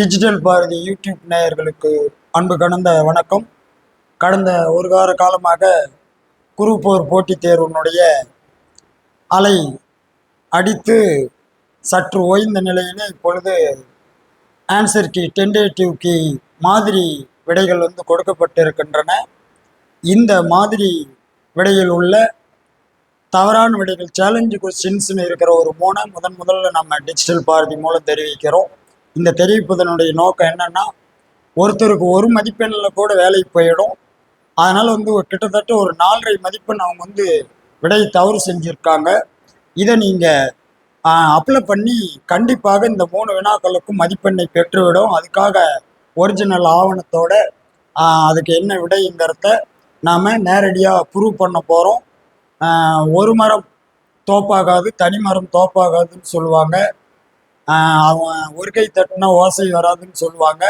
Digital Bharathi YouTube நேயர்களுக்கு அன்பு கடந்த வணக்கம். கடந்த ஒரு வார காலமாக குரூப் போர் போட்டித் தேர்வினுடைய அலை அடித்து சற்று ஓய்ந்த நிலையிலே இப்பொழுது ஆன்சர் கீ டென்டேட்டிவ் கீ மாதிரி விடைகள் வந்து கொடுக்கப்பட்டிருக்கின்றன. இந்த மாதிரி விடையில் உள்ள தவறான விடைகள் சேலஞ்சு கொஸ்டின்ஸ்னு இருக்கிற ஒரு மூணை முதன் முதல்ல நம்ம டிஜிட்டல் பாரதி மூலம் தெரிவிக்கிறோம். இந்த தெரிவிப்பதனுடைய நோக்கம் என்னன்னா ஒருத்தருக்கு ஒரு மதிப்பெண்ணில் கூட வேலைக்கு போயிடும். அதனால் வந்து ஒரு கிட்டத்தட்ட ஒரு நாலரை மதிப்பெண் அவங்க வந்து விடை தவறு செஞ்சுருக்காங்க. இதை நீங்கள் அப்ளை பண்ணி கண்டிப்பாக இந்த மூணு வினாக்களுக்கும் மதிப்பெண்ணை பெற்றுவிடும். அதுக்காக ஒரிஜினல் ஆவணத்தோட அதுக்கு என்ன விடைங்கிறத நாம் நேரடியாக ப்ரூவ் பண்ண போகிறோம் ஒரு மரம் தோப்பாகாது தனி மரம் தோப்பாகாதுன்னு சொல்லுவாங்க. அவன் ஒரு கை தட்டினா ஓசை வராதுன்னு சொல்லுவாங்க.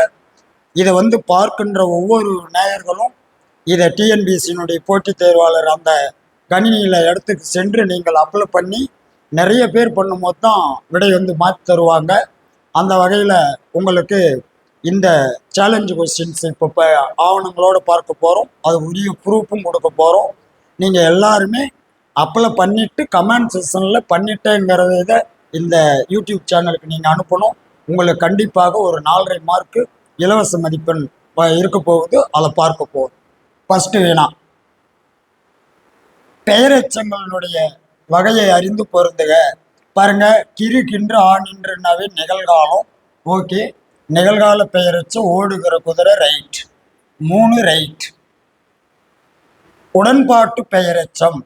இதை வந்து பார்க்கின்ற ஒவ்வொரு நேயர்களும் இதை டிஎன்பிசியினுடைய போட்டித் தேர்வாளர் அந்த கணினியில் இடத்துக்கு சென்று நீங்கள் அப்ளை பண்ணி நிறைய பேர் பண்ணும்போது தான் விடை வந்து மாற்றி தருவாங்க. அந்த வகையில் உங்களுக்கு இந்த சேலஞ்சு கொஸ்டின்ஸ் இப்போ இப்போ ஆவணங்களோடு பார்க்க போகிறோம் அது உரிய ப்ரூஃபும் கொடுக்க போகிறோம் நீங்கள் எல்லாருமே அப்ளை பண்ணிவிட்டு கமெண்ட் செஷனில் பண்ணிட்டேங்கிறத இதை இந்த யூடியூப் சேனலுக்கு நீங்கள் அனுப்பணும். உங்களுக்கு கண்டிப்பாக ஒரு நாலரை மார்க்கு இலவச மதிப்பெண் ப- இருக்க போகுது. அதை பார்க்க போகுது ஃபஸ்ட்டு வேணா. பெயரெச்சங்களுடைய வகையை அறிந்து பொருந்துக. பாருங்க கிரு கின்று ஆணின்றுனாவே நிகழ்காலம். ஓகே. நிகழ்கால பெயரெச்சம் ஓடுகிற குதிரை ரைட் மூணு ரைட் உடன்பாட்டு பெயரெச்சம்.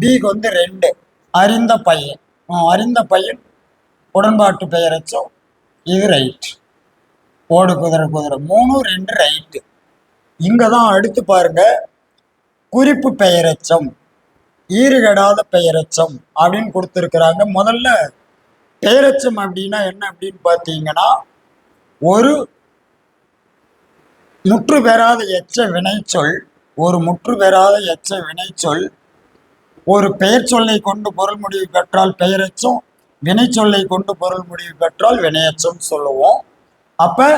பிக்கு வந்து ரெண்டு. அறிந்த பையன். அறிந்த பையன் உடன்பாட்டு பெயரெச்சம் இது ரைட் ஓடு குதிரை குதிரை மூணு ரெண்டு ரைட்டு இங்கே தான் அடுத்து பாருங்க குறிப்பு பெயரெச்சம் ஈறுகடாத பெயரச்சம் அப்படின்னு கொடுத்துருக்குறாங்க. முதல்ல பெயரச்சம் அப்படின்னா என்ன அப்படின்னு பார்த்தீங்கன்னா ஒரு முற்று பெறாத எச்ச வினைச்சொல் ஒரு முற்று பெறாத எச்ச வினைச்சொல் ஒரு பெயர் சொல்லை கொண்டு பொருள் முடிவு பெற்றால் பெயரெச்சம் வினைச்சொல்லை கொண்டு பொருள் முடிவு பெற்றால் வினையச்சும் சொல்லுவோம். அப்ப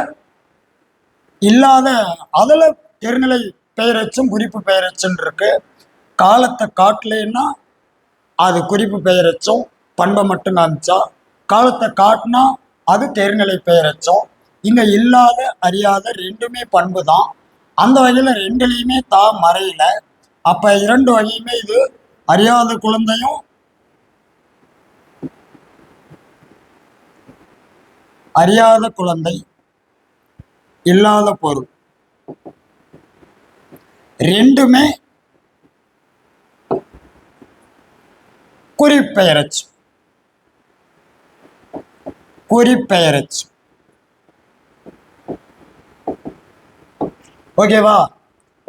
இல்லாத அதில் திருநிலை பெயரச்சும் குறிப்பு பெயரெச்சம் இருக்கு. காலத்தை காட்டலைன்னா அது குறிப்பு பெயரச்சும் பண்பை மட்டும் காமிச்சா காலத்தை காட்டினா அது தேர்நிலை பெயரச்சும். இங்க இல்லாத அறியாத ரெண்டுமே பண்பு தான் அந்த வகையில் ரெண்டுலையுமே தா மறையில. அப்ப இரண்டு வகையுமே இது அறியாத குழந்தையும் அறியாத குழந்தை இல்லாத பொருள் ரெண்டுமே குறிப்பெயரச்சு. குறிப்பெயரச்சு. ஓகேவா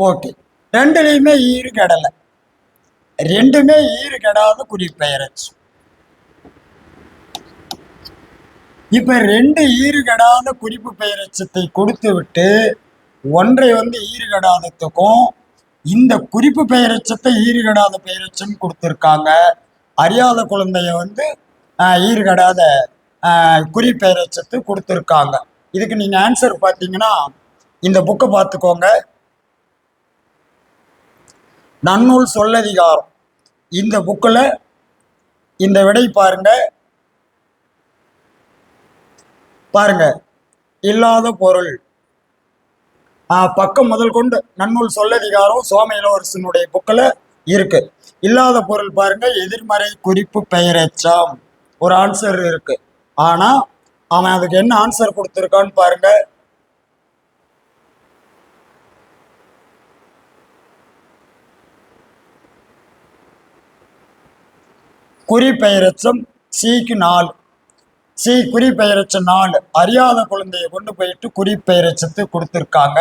ஓகே ரெண்டுலேயுமே ஈறு கெடலை. ரெண்டுமே ஈறு கெடாத குறிப்பெயரச்சு இப்ப ரெண்டு ஈறுகடாத குறிப்பு பெயரச்சத்தை கொடுத்து விட்டு ஒன்றை வந்து ஈறுகடாதத்துக்கும் இந்த குறிப்பு பெயரச்சத்தை ஈறுகடாத பெயரச்சம் கொடுத்துருக்காங்க. அறியாத குழந்தைய வந்து ஆஹ், ஈறுகடாத குறிப்பெயரச்சத்தை கொடுத்துருக்காங்க. இதுக்கு நீங்க ஆன்சர் பார்த்தீங்கன்னா இந்த புக்கை பார்த்துக்கோங்க. நன்னூல் சொல்லதிகாரம். இந்த புக்கில் இந்த விடை பாருங்க. பாருங்க. இல்லாத பொருள். பக்கம் முதல் கொண்டு நன்னூல் சொல்லதிகாரம் சோம இளவரசனுடைய புக்கில் இருக்கு. இல்லாத பொருள் பாருங்க. எதிர்மறை குறிப்பு பெயரெச்சம். ஒரு ஆன்சர் இருக்கு. ஆனால் அவன் அதுக்கு என்ன ஆன்சர் கொடுத்துருக்கான்னு பாருங்க. குறிப்பெயரச்சம் சிக்கு நாலு சி குறிப்பெயரச்ச நாலு அறியாத குழந்தைய கொண்டு போயிட்டு குறிப்பெயரச்சத்து கொடுத்துருக்காங்க.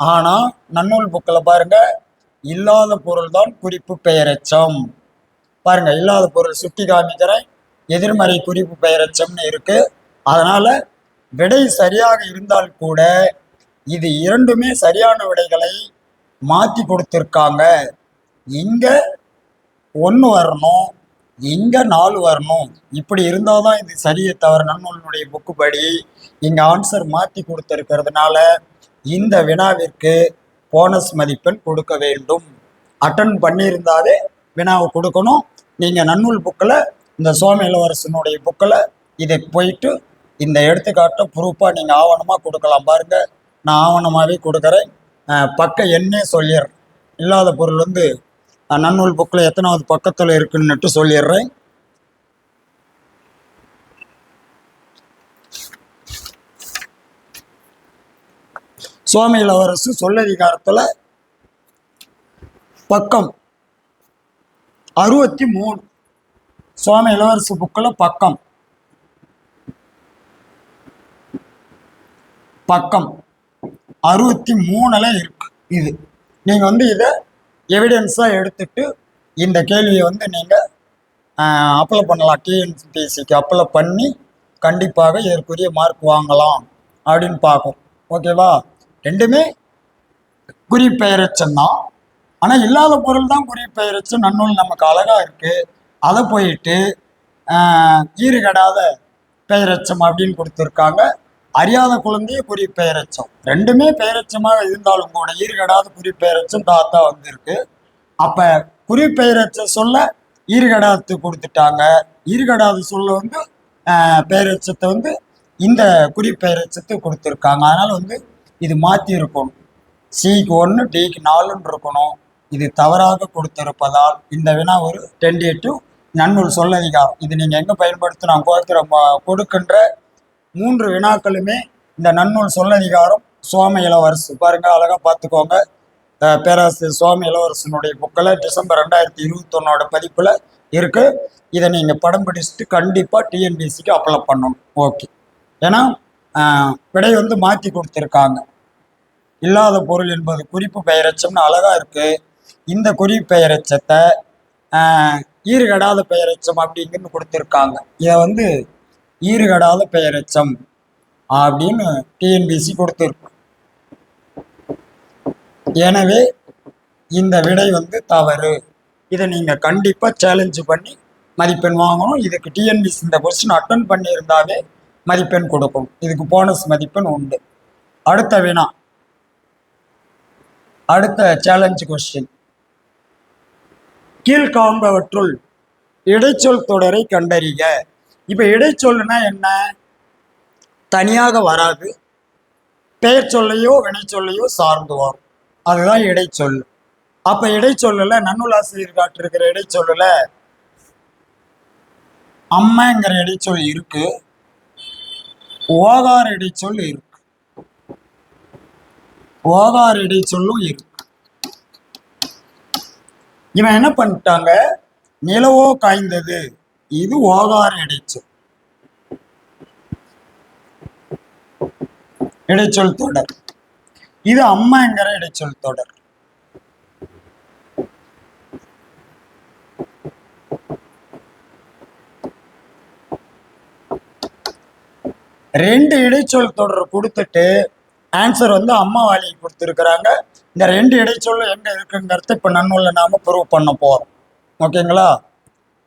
ஆனா நன்னூல் புக்கில் பாருங்க இல்லாத பொருள் தான் குறிப்பு பெயரச்சம். பாருங்க இல்லாத பொருள் சுட்டி காமிக்கிறேன். எதிர்மறை குறிப்பு பெயரச்சம்னு இருக்கு. அதனால விடை சரியாக இருந்தால் கூட இது இரண்டுமே சரியான விடைகளை மாற்றி கொடுத்துருக்காங்க. இங்க ஒன்று வரணும். எங்கே நாள் வரணும்? இப்படி இருந்தால் தான் இது சரியே தவிர நன்னூலினுடைய புக்கு படி இங்க ஆன்சர் மாத்தி கொடுத்திருக்கிறதுனால இந்த வினாவிற்கு போனஸ் மதிப்பெண் கொடுக்க வேண்டும். அட்டன் பண்ணியிருந்தாலே வினாவை கொடுக்கணும். நீங்க நன்னூல் புக்கில் இந்த சோம இளவரசனுடைய புக்கில் இதை போயிட்டு இந்த எடுத்துக்காட்டை ப்ரூஃபாக நீங்கள் ஆவணமாக கொடுக்கலாம் பாருங்க. நான் ஆவணமாகவே கொடுக்குறேன். பக்க எண்ணே சொல்லிடுறேன் இல்லாத பொருள் வந்து நன்னூல் புக்கில் எத்தனாவது பக்கத்தில் இருக்குன்னுட்டு சொல்லிடுறேன். சுவாமி இளவரசு சொல்லதிகாரத்தில் பக்கம் அறுபத்தி மூணு சுவாமி இளவரசு புக்கில் பக்கம். பக்கம் அறுபத்தி மூணுல இருக்கு இது. நீங்கள் வந்து இதை எவிடன்ஸாக எடுத்துட்டு இந்த கேள்வியை வந்து நீங்கள் அப்ளை பண்ணலாம். டிஎன்பிஎஸ்சிக்கு அப்ளை பண்ணி கண்டிப்பாக இதற்குரிய மார்க் வாங்கலாம் அப்படின்னு பார்க்கும் ஓகேவா ரெண்டுமே குறிப்பெயரச்சன் தான். ஆனால் இல்லாத பொருள் தான் குறிப்பெயரச்சம் நன்னூல் நமக்கு அழகாக இருக்குது அதை போயிட்டு ஈறுகடாத பெயரச்சம் அப்படின்னு கொடுத்துருக்காங்க. அறியாத குழந்தைய குறிப்பெயரச்சம். ரெண்டுமே பெயரச்சமாக இருந்தாலும் கூட ஈர்கடாத குறிப்பெயரச்சம் தாத்தா வந்திருக்கு. அப்ப குறிப்பெயரச்ச சொல்ல ஈர்கடாத்து கொடுத்துட்டாங்க. ஈர்கடாத சொல்ல வந்து பெயரச்சத்தை வந்து இந்த குறிப்பெயரச்சத்தை கொடுத்துருக்காங்க. அதனால வந்து இது மாற்றி இருக்கணும் சிக்கு ஒன்று டிக்கு நாலுன்னு இருக்கணும். இது தவறாக கொடுத்திருப்பதால் இந்த வினா ஒரு டென்டேட்டிவ் நன்னூல் சொல்லதிகாரம். இது நீங்கள் எங்கே பயன்படுத்தினா கோத்திரம் கொடுக்கின்ற மூன்று வினாக்களுமே இந்த நன்னூல் சொல்லதிகாரம் சுவாமி இளவரசு. பாருங்க அழகா பார்த்துக்கோங்க. பேராசிரியர் சுவாமி இளவரசனுடைய புக்கில் டிசம்பர் ரெண்டாயிரத்தி இருபத்தொன்னோட பதிப்பில் இருக்கு. இதை நீங்கள் படம் பிடிச்சிட்டு கண்டிப்பாக டிஎன்பிஎஸ்சிக்கு அப்ளை பண்ணணும். ஓகே ஏன்னா விடை வந்து மாற்றி கொடுத்துருக்காங்க. இல்லாத பொருள் என்பது குறிப்பு பெயரச்சம்னு அழகாக இருக்குது இந்த குறிப்பு பெயரச்சத்தை ஈறுகடாத பெயரச்சம் அப்படிங்கன்னு கொடுத்துருக்காங்க. இதை வந்து ஈறுகடாத பெயரச்சம் அப்படின்னு டிஎன்பிசி கொடுத்துருக்கு எனவே இந்த விடை வந்து தவறு. இதை நீங்கள் கண்டிப்பாக சேலஞ்சு பண்ணி மதிப்பெண் வாங்கணும். இதுக்கு டிஎன்பிசி இந்த கொஸ்டின் அட்டன் பண்ணியிருந்தாவே மதிப்பெண் கொடுக்கும். இதுக்கு போனஸ் மதிப்பெண் உண்டு. அடுத்த வினா. அடுத்த சேலஞ்ச் கொஸ்டின் கீழ்காண்பவற்றுள் இடைச்சொல் தொடரை கண்டறிக இப்போ இடைச்சொல்லுனா என்ன? தனியாக வராது. பெயர் சொல்லையோ வினைச்சொல்லையோ சார்ந்து வரும். அதுதான் இடைச்சொல் அப்போ இடைச்சொல்லில் நன்னூலாசிரியர் காட்டிருக்கிற இடைச்சொல்லில் அம்மாங்கிற இடைச்சொல் இருக்கு. ஓகார் இடைச்சொல் இருக்கு. ஓகார் இடைச்சொல்லும் இருக்கு. இவன் என்ன பண்ணிட்டாங்க? நிலவோ காய்ந்தது. இது ஓகார இடைச்சொல். இடைச்சொல் தொடர். இது அம்மாங்கிற இடைச்சொல் தொடர். ரெண்டு இடைச்சொல் தொடர் கொடுத்துட்டு ஆன்சர் வந்து அம்மா வாலிக்கு கொடுத்துருக்குறாங்க. இந்த ரெண்டு இடைச்சொல் எங்க இருக்குங்கிறத இப்போ நன்னூல்ல நாம ப்ரூவ் பண்ண போறோம். ஓகேங்களா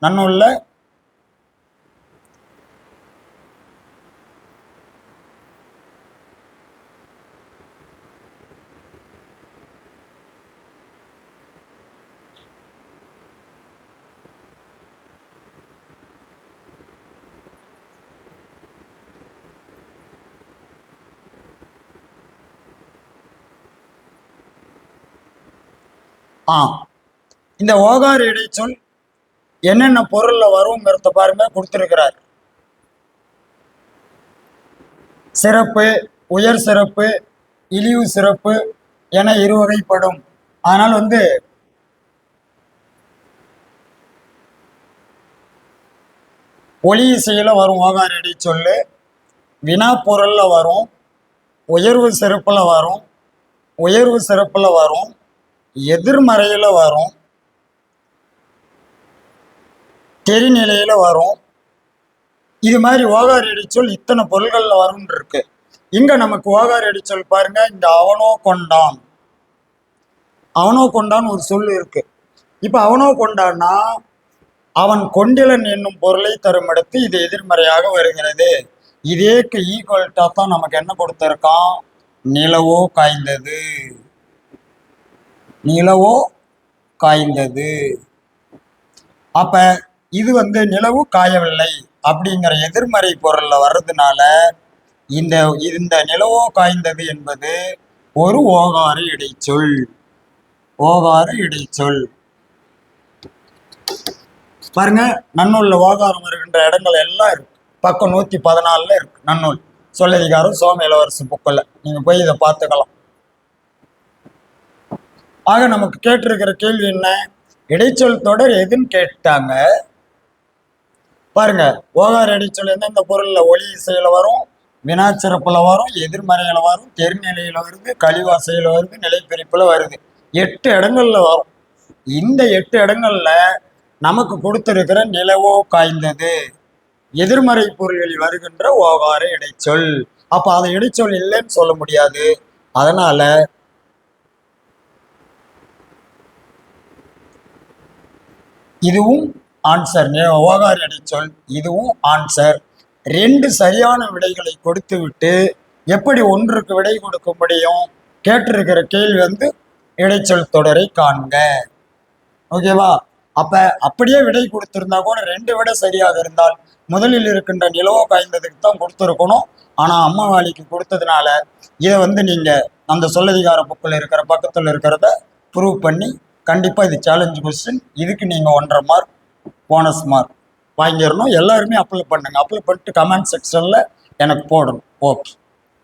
நன்னூல்ல ஆ இந்த ஓகார் இடைச்சொல் என்னென்ன பொருள்ல வருங்கிறத பாருங்க கொடுத்துருக்கிறார். சிறப்பு உயர் சிறப்பு இழிவு சிறப்பு என இருவகைப்படும். அதனால் வந்து ஒளி இசையில வரும் ஓகார் இடைச்சொல் வினா பொருள்ல வரும் உயர்வு சிறப்புல வரும் உயர்வு சிறப்புல வரும் எதிர்மறையில் வரும். தெரிநிலையில வரும். இது மாதிரி ஓகார் அடிச்சொல் இத்தனை பொருள்களில் வரும்னு இருக்கு இங்கே நமக்கு ஓகார் அடிச்சொல் பாருங்க இந்த அவனோ கொண்டான் அவனோ கொண்டான் ஒரு சொல் இருக்கு. இப்போ அவனோ கொண்டான்னா அவன் கொண்டிலன் என்னும் பொருளை தரும் இடத்து இது எதிர்மறையாக வருகிறது. இதேக்கு ஈக்குவல்ட்டாக தான் நமக்கு என்ன கொடுத்திருக்கான்? நிலவோ காய்ந்தது. நிலவோ காய்ந்தது. அப்ப இது வந்து நிலவு காயவில்லை அப்படிங்கிற எதிர்மறை பொருள்ல வர்றதுனால இந்த இந்த நிலவோ காய்ந்தது என்பது ஒரு ஓகார இடைச்சொல். ஓகார இடைச்சொல். பாருங்க நன்னூல்ல ஓகாரம் வருகின்ற இடங்கள் எல்லாம் இருக்கு. பக்கம் நூத்தி பதினாலுல இருக்கு நன்னூல். சொல்லதிகாரம் சோம இளவரசு புக்கில். நீங்க போய் இதை பார்த்துக்கலாம். ஆக நமக்கு கேட்டிருக்கிற கேள்வி என்ன? இடைச்சொல் தொடர் எதுன்னு கேட்டாங்க. பாருங்க ஓகார இடைச்சொல் எந்தெந்த பொருள்ல ஒளி இசையில வரும் வினாச்சிறப்புல வரும் எதிர்மறையில வரும் தெருநிலையில வருது கழிவாசையில வருது நிலைப்பிரிப்புல வருது. எட்டு இடங்கள்ல வரும். இந்த எட்டு இடங்கள்ல நமக்கு கொடுத்திருக்கிற நிலவோ காய்ந்தது. எதிர்மறை பொருள்களில் வருகின்ற ஓகார இடைச்சொல். அப்ப அதை இடைச்சொல் இல்லைன்னு சொல்ல முடியாது. அதனால இதுவும் ஆன்சர் ஓகார இடைச்சொல் இதுவும் ஆன்சர் ரெண்டு சரியான விடைகளை கொடுத்து விட்டு எப்படி ஒன்றுக்கு விடை கொடுக்க முடியும்? கேட்டிருக்கிற கேள்வி வந்து இடைச்சொல் தொடரை காண்க. ஓகேவா அப்ப அப்படியே விடை கொடுத்திருந்தா கூட ரெண்டு விட சரியாக இருந்தால் முதலில் இருக்கின்ற நிலவோ காய்ந்ததுக்கு தான் கொடுத்துருக்கணும். ஆனா அம்மா வாலிக்கு கொடுத்ததுனால இதை வந்து நீங்க அந்த சொல்லதிகார புக்கில் இருக்கிற பக்கத்தில் இருக்கிறத ப்ரூவ் பண்ணி கண்டிப்பாக இது சேலஞ்சு கொஸ்டின் இதுக்கு நீங்கள் ஒன்றரை மார்க் போனஸ் மார்க் வாங்கிடணும். எல்லாருமே அப்ளை பண்ணுங்கள் அப்ளை பண்ணிட்டு கமெண்ட் செக்ஷனில் எனக்கு போடணும். ஓகே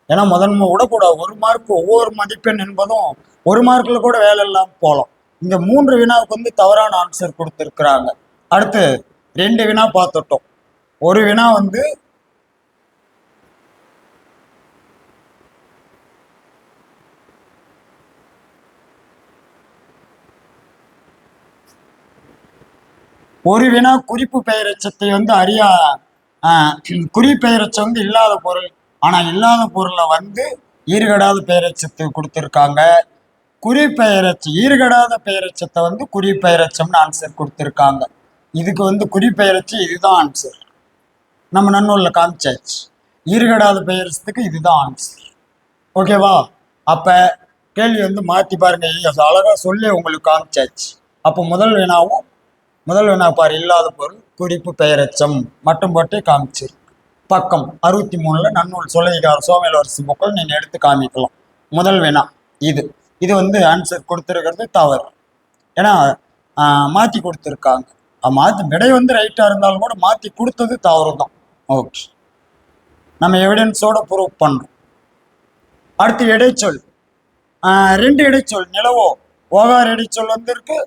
ஏன்னா முதன்மை விடக்கூடாது ஒரு மார்க் ஒவ்வொரு மதிப்பெண் என்பதும் ஒரு மார்க்கில் கூட வேலை இல்லாமல் போகலாம். இந்த மூன்று வினாவுக்கு வந்து தவறான ஆன்சர் கொடுத்துருக்குறாங்க. அடுத்து ரெண்டு வினா பார்த்துட்டோம். ஒரு வினா வந்து ஒரு வினா குறிப்பு பெயரச்சத்தை வந்து அறியா குறிப்பெயரச்சம் வந்து இல்லாத பொருள். ஆனால் இல்லாத பொருளை வந்து ஈர்கடாத பெயரச்சத்து கொடுத்துருக்காங்க. குறிப்பெயரச்சு ஈர்கடாத பெயரச்சத்தை வந்து குறிப்பெயரச்சம்னு ஆன்சர் கொடுத்துருக்காங்க. இதுக்கு வந்து குறிப்பெயரச்சு இதுதான் ஆன்சர் நம்ம நன்னூல்ல காமிச்சாச்சு. ஈர்கடாத பெயரச்சத்துக்கு இதுதான் ஆன்சர் ஓகேவா அப்போ கேள்வி வந்து மாற்றி பாருங்க. அழகாக சொல்லி உங்களுக்கு காமிச்சாச்சு. அப்போ முதல் வினாவும் முதல் வினாப்பார் இல்லாத பொருள் குறிப்பு பெயரச்சம் மட்டும் போட்டே காமிச்சிருக்கு பக்கம் அறுபத்தி மூணுல நன்னூல் சொல்லதிகார சோமேலவரசி புக்கள் நீங்க எடுத்து காமிக்கலாம். முதல் வினா இது. இது வந்து ஆன்சர் கொடுத்துருக்கிறது தவறு. ஏன்னா மாற்றி மாத்தி கொடுத்துருக்காங்க. அஹ், மாத்தி விடை வந்து ரைட்டா இருந்தாலும் கூட மாத்தி கொடுத்தது தவறு தான் ஓகே நம்ம எவிடன்ஸோட ப்ரூவ் பண்றோம். அடுத்து இடைச்சொல் ரெண்டு இடைச்சொல் நிலவோ ஓகார் இடைச்சொல் வந்திருக்கு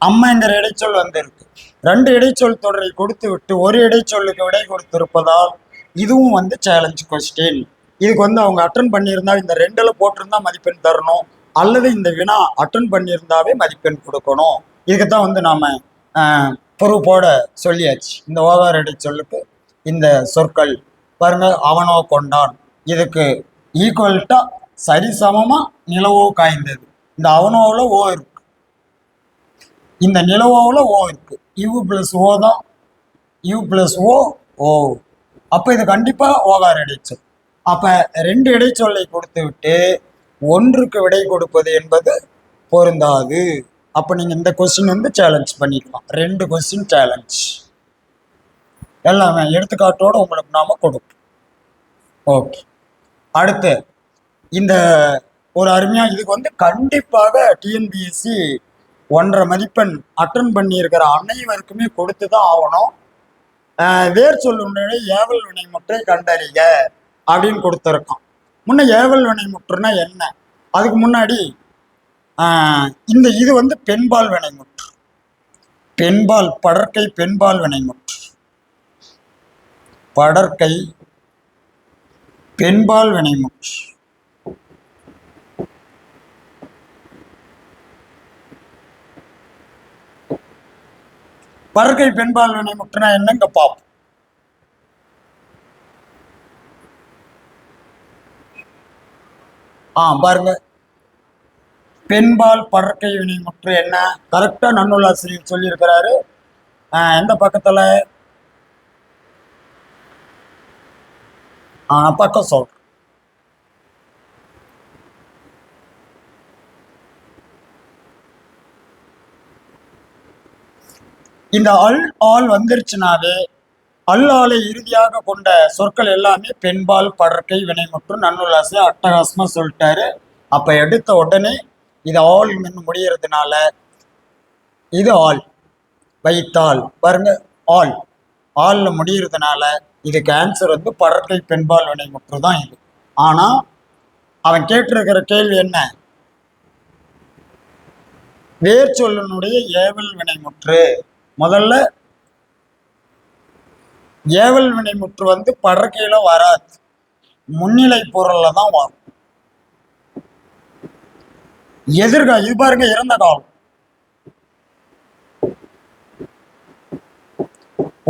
அம்மைங்கிற இடைச்சொல் வந்திருக்கு. ரெண்டு இடைச்சொல் தொடரை கொடுத்து விட்டு ஒரு இடைச்சொல்லுக்கு விடை கொடுத்திருப்பதால் இதுவும் வந்து சேலஞ்ச் கொஸ்டின் இதுக்கு வந்து அவங்க அட்டன் பண்ணியிருந்தா இந்த ரெண்டுல போட்டிருந்தா மதிப்பெண் தரணும். அல்லது இந்த வினா அட்டன் பண்ணியிருந்தாவே மதிப்பெண் கொடுக்கணும். இதுக்கு தான் வந்து நாம் பொறுப்போட சொல்லியாச்சு. இந்த ஓகார் இடைச்சொல்லுக்கு இந்த சொற்கள். பாருங்க அவனோ கொண்டான். இதுக்கு ஈக்குவல்ட்டா சரிசமமா நிலவோ காய்ந்தது. இந்த அவனோவில் ஓ இருக்கும் இந்த நிலவோவில் ஓ இருக்கு. யூ பிளஸ் ஓ தான். யூ பிளஸ் ஓ ஓ அப்போ இது கண்டிப்பாக ஓகார் இடைச்சொல். அப்போ ரெண்டு இடைச்சொல்லை கொடுத்து விட்டு ஒன்றுக்கு விடை கொடுப்பது என்பது பொருந்தாது. அப்போ நீங்கள் இந்த கொஸ்டின் வந்து சேலஞ்ச் பண்ணிக்கலாம். ரெண்டு கொஸ்டின் சேலஞ்ச் எல்லாமே எடுத்துக்காட்டோடு உங்களுக்கு நாம கொடுப்போம். ஓகே அடுத்து இந்த ஒரு அருமையாக இதுக்கு வந்து கண்டிப்பாக டிஎன்பிஎஸ்சி ஒன்றரை மதிப்பெண் அட்டன் பண்ணியிருக்கிற அனைவருக்குமே கொடுத்து தான் ஆகணும் வேர் சொல்லுடைய ஏவல் வினை முற்றை கண்டறிக அப்படின்னு கொடுத்துருக்கான் முன்ன ஏவல் வினை முற்றுனா என்ன? அதுக்கு முன்னாடி இந்த இது வந்து பெண்பால் வினைமுற்று பெண்பால் படற்கை பெண்பால் வினைமுற்று படற்கை பெண்பால் வினைமுற்று படற்கை பெண்பால் வினைமுற்றுனா என்னங்க பாப்போம் ஆ பாருங்க. பெண்பால் படற்கை வினை முற்று என்ன? கரெக்டா நன்னூலாசிரியர் சொல்லியிருக்கிறாரு. எந்த பக்கத்துல? பக்கம் சொல்றேன். இந்த அல் ஆள் வந்துருச்சுனாவே அல் இறுதியாக கொண்ட சொற்கள் எல்லாமே பெண்பால் படற்கை வினைமுற்று நன்னுலாசை அட்டகாசமாக சொல்லிட்டாரு. அப்போ எடுத்த உடனே இது ஆள் மின் முடியறதுனால இது ஆள் வைத்தால் பாருங்க ஆள். ஆளில் முடியறதுனால இதுக்கு ஆன்சர் வந்து படற்கை பெண்பால் வினைமுற்று தான் இது. ஆனால் அவன் கேட்டிருக்கிற கேள்வி என்ன? வேர் சொல்லினுடைய ஏவல் வினைமுற்று. முதல்ல ஏவல் வினைமுற்று வந்து படற்கையில வராது. முன்னிலை பொருளில் தான் வரும். எதிர்கா இது பாருங்க இறந்த காலம்.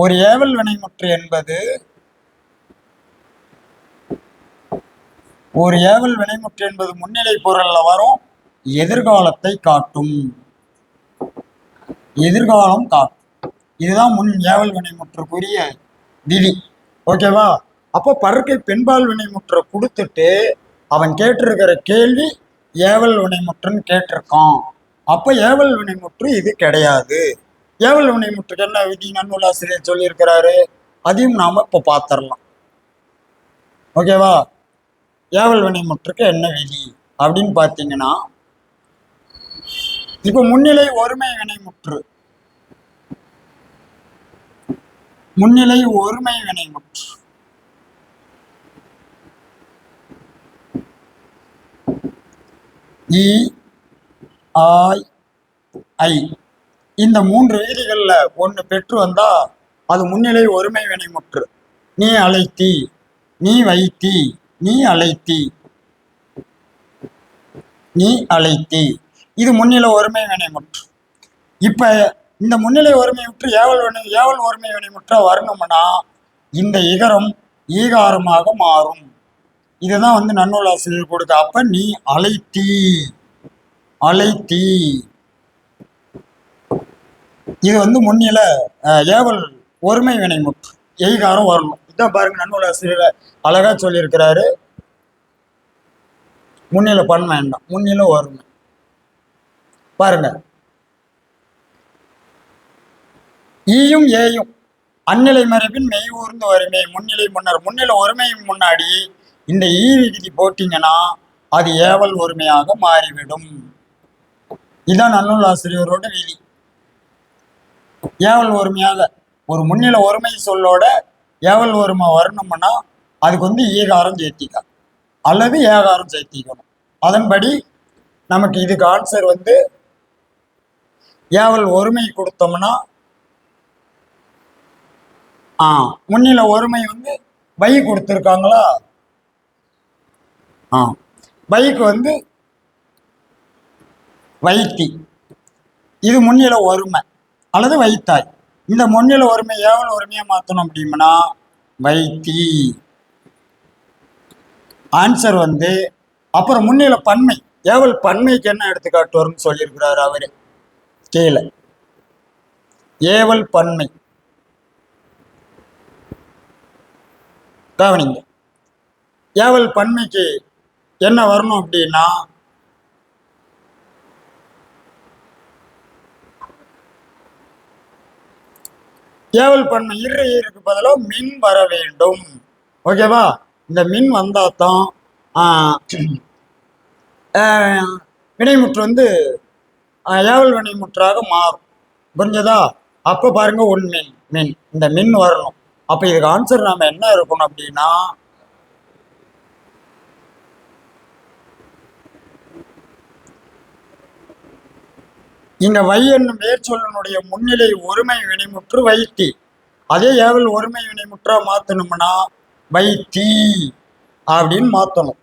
ஒரு ஏவல் வினைமுற்று என்பது ஒரு ஏவல் வினைமுற்று என்பது முன்னிலை பொருள்ல வரும் எதிர்காலத்தை காட்டும். எதிர்காலம் காட்டும். இதுதான் முன் ஏவல் வினைமுற்றுக்குரிய விதி ஓகேவா அப்போ பறக்கை பெண்பால் வினைமுற்ற கொடுத்துட்டு அவன் கேட்டிருக்கிற கேள்வி ஏவல் வினைமுற்றுன்னு கேட்டிருக்கான். அப்போ ஏவல் வினைமுற்று இது கிடையாது. ஏவல் வினைமுற்றுக்கு என்ன விதி? நன்னூலாசிரியர் சொல்லியிருக்கிறாரு. அதையும் நாம் இப்போ பார்த்துடலாம் ஓகேவா ஏவல் வினைமுற்றுக்கு என்ன விதி? அப்படின்னு பார்த்தீங்கன்னா இப்போ முன்னிலை ஒருமை வினைமுற்று முன்னிலை ஒருமை வினைமுற்று இ ஆய் ஐ. இந்த மூன்று வீதிகளில் ஒன்று பெற்று வந்தா அது முன்னிலை ஒருமை வினைமுற்று நீ அழைத்தி நீ வைத்தி நீ அழைத்தி. நீ அழைத்தி. இது முன்னிலை ஒருமை வினைமுற்று இப்போ இந்த முன்னிலை ஒருமை முற்று ஏவல் வினை ஏவல் ஒருமை முற்ற வரணும்னா இந்த இகரம் ஈகாரமாக மாறும். இதுதான் வந்து நன்னூலாசிரியர் கொடுத்த அப்ப நீ அலைத்தி அலைத்தி. இது வந்து முன்னில ஏவல் ஒருமை வினைமுற்று எய்காரம் வரணும். இதான் பாருங்க நன்னூலாசிரியர் அழகா சொல்லியிருக்கிறாரு. முன்னில பண்ண வேண்டாம் முன்னில வரணும் பாருங்க. ஈயும் ஏயும். அந்நிலை மரபின் மெய் ஊர்ந்து வறுமை முன்னிலை முன்னர் முன்னிலை ஒருமையும் முன்னாடி இந்த ஈ விகுதி போட்டீங்கன்னா அது ஏவல் ஒருமையாக மாறிவிடும். இதுதான் நன்னூல் ஆசிரியரோட விதி. ஏவல் ஒருமையாக ஒரு முன்னிலை ஒருமை சொல்லோட ஏவல் ஒருமை வரணும்னா அதுக்கு வந்து ஈகாரம் சேர்த்திக்க. அல்லது ஏகாரம் சேர்த்திக்கணும். அதன்படி நமக்கு இதுக்கு ஆன்சர் வந்து ஏவல் ஒருமை கொடுத்தோம்னா ஆ முன்னில ஒருமை வந்து பை கொடுத்துருக்காங்களா? ஆ பைக்கு வந்து வைத்தி. இது முன்னில ஒருமை அல்லது வைத்தாய். இந்த முன்னில ஒருமை ஏவல் ஒருமையா மாத்தணும் அப்படின்னா வைத்தி. ஆன்சர் வந்து அப்புறம் முன்னில பன்மை. ஏவல் பன்மைக்கு என்ன எடுத்துக்காட்டு வரும்னு சொல்லியிருக்கிறார் அவரு. கீழே. ஏவல் பன்மை. கவனிங்க. ஏவல் பன்மைக்கு என்ன வரணும் அப்படின்னா ஏவல் பண்மை இரு இருக்கு பதிலாக மின் வர வேண்டும். ஓகேவா இந்த மின் வந்தால் தான் வினைமுற்று வந்து ஏவல் வினைமுற்றாக மாறும். புரிஞ்சதா? அப்போ பாருங்க உன் மின் மின். இந்த மின் வரணும். அப்போ இதுக்கு ஆன்சர் நாம என்ன இருக்கணும் அப்படின்னா இங்க வை என்னும் மேற்சொல்லனுடைய முன்னிலை ஒருமை வினைமுற்று வைத்தி அதே ஏவல் ஒருமை வினைமுற்றா மாத்தணும்னா வைத்தி அப்படின்னு மாத்தணும்.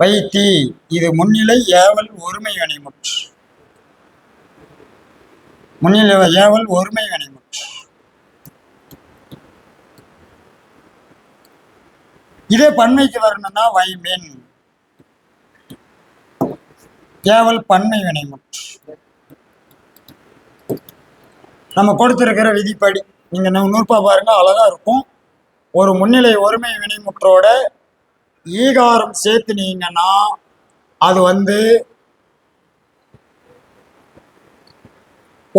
வைத்தி இது முன்னிலை ஏவல் ஒருமை வினைமுற்று. முன்னிலை ஏவல் ஒருமை வினைமுற்று. இதே பன்மைக்கு வரணும்னா வைமின் கேவல் பன்மை வினைமுற்று நம்ம கொடுத்துருக்கிற விதிப்படி நீங்கள் நூற்பா பாருங்க அழகாக இருக்கும். ஒரு முன்னிலை ஒருமை வினைமுற்றோட ஈகாரம் சேர்த்துனீங்கன்னா அது வந்து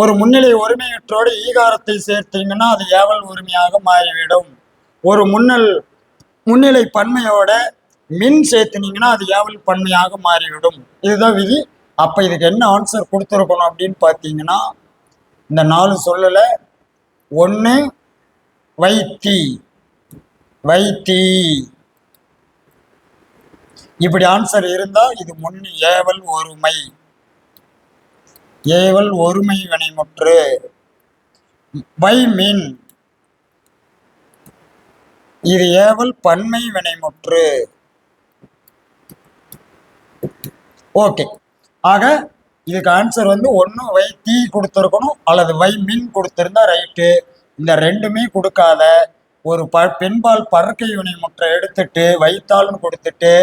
ஒரு முன்னிலை ஒருமையற்றோடு ஈகாரத்தை சேர்த்தீங்கன்னா அது ஏவல் உரிமையாக மாறிவிடும். ஒரு முன்னல் முன்னிலை பன்மையோட மின் சேர்த்துனீங்கன்னா அது ஏவல் பன்மையாக மாறிவிடும். இதுதான் விதி. அப்போ இதுக்கு என்ன ஆன்சர் கொடுத்துருக்கணும் அப்படின்னு பார்த்தீங்கன்னா இந்த நாலு சொல்லல. ஒன்று வைத்தி. வைத்தி. இப்படி ஆன்சர் இருந்தால் இது முன் ஏவல் ஒருமை. ஏவல் ஒருமை வினைமுற்று. வை மின். இது ஏவல் பன்மை வினைமுற்று. ஓகே. ஆக இதுக்கு ஆன்சர் வந்து ஒன்று வை தீ கொடுத்துருக்கணும் அல்லது வை மின் கொடுத்துருந்தா ரைட்டு. இந்த ரெண்டுமே கொடுக்காத ஒரு ப பெண்பால் பறக்கை வினைமுற்றை எடுத்துட்டு வைத்தாள்னு கொடுத்துட்டு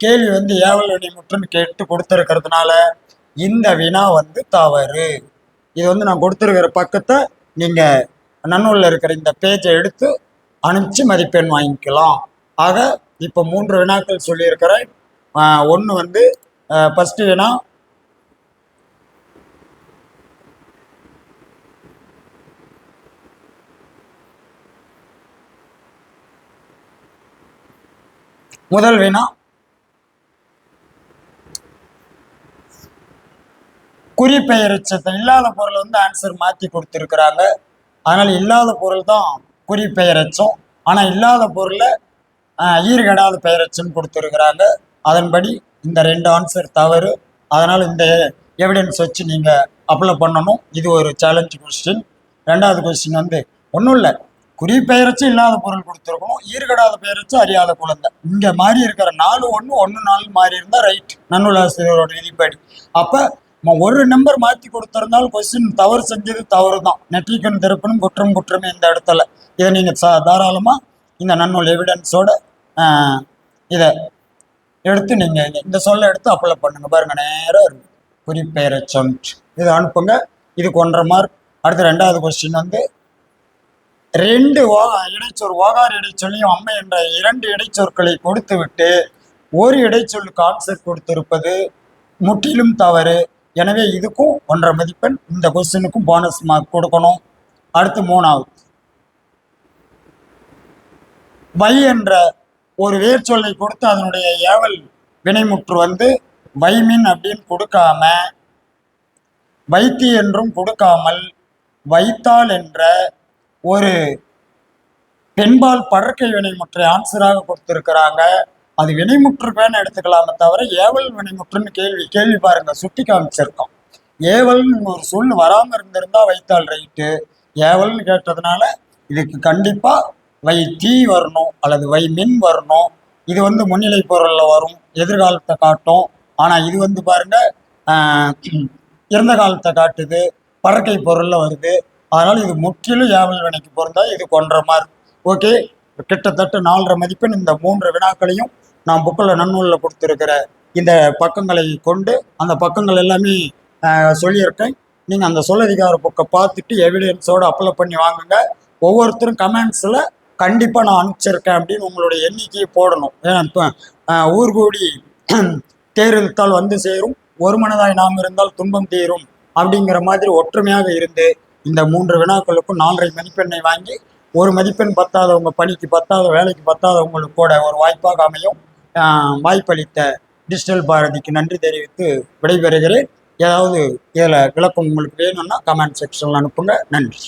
கேள்வி வந்து ஏவல் வினைமுற்றுன்னு கேட்டு கொடுத்துருக்கிறதுனால இந்த வினா வந்து தவறு. இது வந்து நான் கொடுத்துருக்கிற பக்கத்தை நீங்கள் நன்னூலில் இருக்கிற இந்த பேஜை எடுத்து அனுப்பிச்சு மதிப்பெண் வாங்கிக்கலாம். ஆக இப்போ மூன்று வினாக்கள் சொல்லியிருக்கிறேன். ஒன்று வந்து ஃபஸ்ட்டு வினா முதல் வினா குறிப்பெயரச்சத்தை இல்லாத பொருள் வந்து ஆன்சர் மாற்றி கொடுத்துருக்குறாங்க. அதனால் இல்லாத பொருள் தான் குறிப்பெயரச்சும். ஆனால் இல்லாத பொருளை ஈர்கடாத பெயரச்சுன்னு கொடுத்துருக்குறாங்க. அதன்படி இந்த ரெண்டு ஆன்சர் தவறு. அதனால் இந்த எவிடன்ஸ் வச்சு நீங்கள் அப்ளை பண்ணணும். இது ஒரு சேலஞ்சு கொஸ்டின் ரெண்டாவது கொஸ்டின் வந்து ஒன்றும் இல்லை. குறிப்பெயரச்சும் இல்லாத பொருள் கொடுத்துருக்கணும். ஈர்கடாத பெயரச்சும் அறியாத குழந்தை. இங்கே மாறி இருக்கிற நாலு ஒன்று ஒன்று நாலு மாறி இருந்தால் ரைட் நன்னூலாசிரியரோட விதிப்படி. அப்போ ஒரு நம்பர் மாற்றி கொடுத்துருந்தாலும் கொஸ்டின் தவறு செஞ்சது தவறு தான் நெற்றிக்கண் திருப்பனும் குற்றம் குற்றமே இந்த இடத்துல. இதை நீங்கள் சா தாராளமாக இந்த நன்னூல் எவிடன்ஸோட இதை எடுத்து நீங்கள் இந்த சொல்ல எடுத்து அப்ளை பண்ணுங்கள் பாருங்க நேராக இருக்கு. குறிப்பெயரை சொன்ட் இதை அனுப்புங்க. இதுக்கு ஒன்றரை மார்க் அடுத்து ரெண்டாவது கொஸ்டின் வந்து ரெண்டு ஓ இடைச்சொல் ஓகார் இடைச்சொல்லையும் அம்மை என்ற இரண்டு இடைச்சொற்களை கொடுத்து விட்டு ஒரு இடைச்சொல் கான்செப்ட் கொடுத்திருப்பது முற்றிலும் தவறு. எனவே இதுக்கும் ஒன்றரை மதிப்பெண் இந்த கொஸ்டினுக்கும் போனஸ் மார்க் கொடுக்கணும். அடுத்து மூணாவது. வை என்ற ஒரு வேர்ச்சொல்லை கொடுத்து அதனுடைய ஏவல் வினைமுற்று வந்து வைமின் அப்படின்னு கொடுக்காம வைத்தி என்றும் கொடுக்காமல் வைத்தால் என்ற ஒரு பெண்பால் படற்கை வினைமுற்றை ஆன்சராக கொடுத்துருக்கிறாங்க. அது வினைமுற்றுப்பேன்னு எடுத்துக்கலாமே தவிர ஏவல் வினைமுற்றுன்னு கேள்வி கேள்வி பாருங்க சுட்டி காமிச்சிருக்கோம். ஏவல்னு ஒரு சொல் வராமல் இருந்திருந்தா வைத்தால் ரைட்டு. ஏவல்னு கேட்டதுனால இதுக்கு கண்டிப்பாக வை தீ வரணும் அல்லது வை மின் வரணும். இது வந்து முன்னிலை பொருளில் வரும். எதிர்காலத்தை காட்டும். ஆனால் இது வந்து பாருங்க இறந்த காலத்தை காட்டுது. பறக்கை பொருளில் வருது. அதனால் இது முற்றிலும் ஏவல் வினைக்கு பொருந்தா இது கொன்ற மாதிரி. ஓகே? கிட்டத்தட்ட நாலரை மதிப்பெண் இந்த மூன்று வினாக்களையும் நான் புக்கில் நன்னூலில் கொடுத்துருக்கிற இந்த பக்கங்களை கொண்டு அந்த பக்கங்கள் எல்லாமே சொல்லியிருக்கேன். நீங்கள் அந்த சொல்லதிகார புக்கை பார்த்துட்டு எவிடன்ஸோடு அப்ளை பண்ணி வாங்குங்க. ஒவ்வொருத்தரும் கமெண்ட்ஸில் கண்டிப்பாக நான் அனுப்பிச்சிருக்கேன் அப்படின்னு உங்களுடைய எண்ணிக்கையை போடணும். ஏன்னா இப்போ ஊர் கூடி தேர்தல் வந்து சேரும். ஒரு மனதாய் நாம் இருந்தால் துன்பம் தீரும் அப்படிங்கிற மாதிரி ஒற்றுமையாக இருந்து இந்த மூன்று வினாக்களுக்கும் நாலரை மதிப்பெண்ணை வாங்கி ஒரு மதிப்பெண் பத்தாதவங்க பணிக்கு பத்தாத வேலைக்கு பத்தாதவங்களுக்கு கூட ஒரு வாய்ப்பாக அமையும். வாய்ப்பளித்த டிஜிட்டல் பாரதிக்கு நன்றி தெரிவித்து விடைபெறுகிறேன். ஏதாவது இதில் விளக்கம் உங்களுக்கு வேணும்னா கமெண்ட் செக்ஷனில் அனுப்புங்க. நன்றி.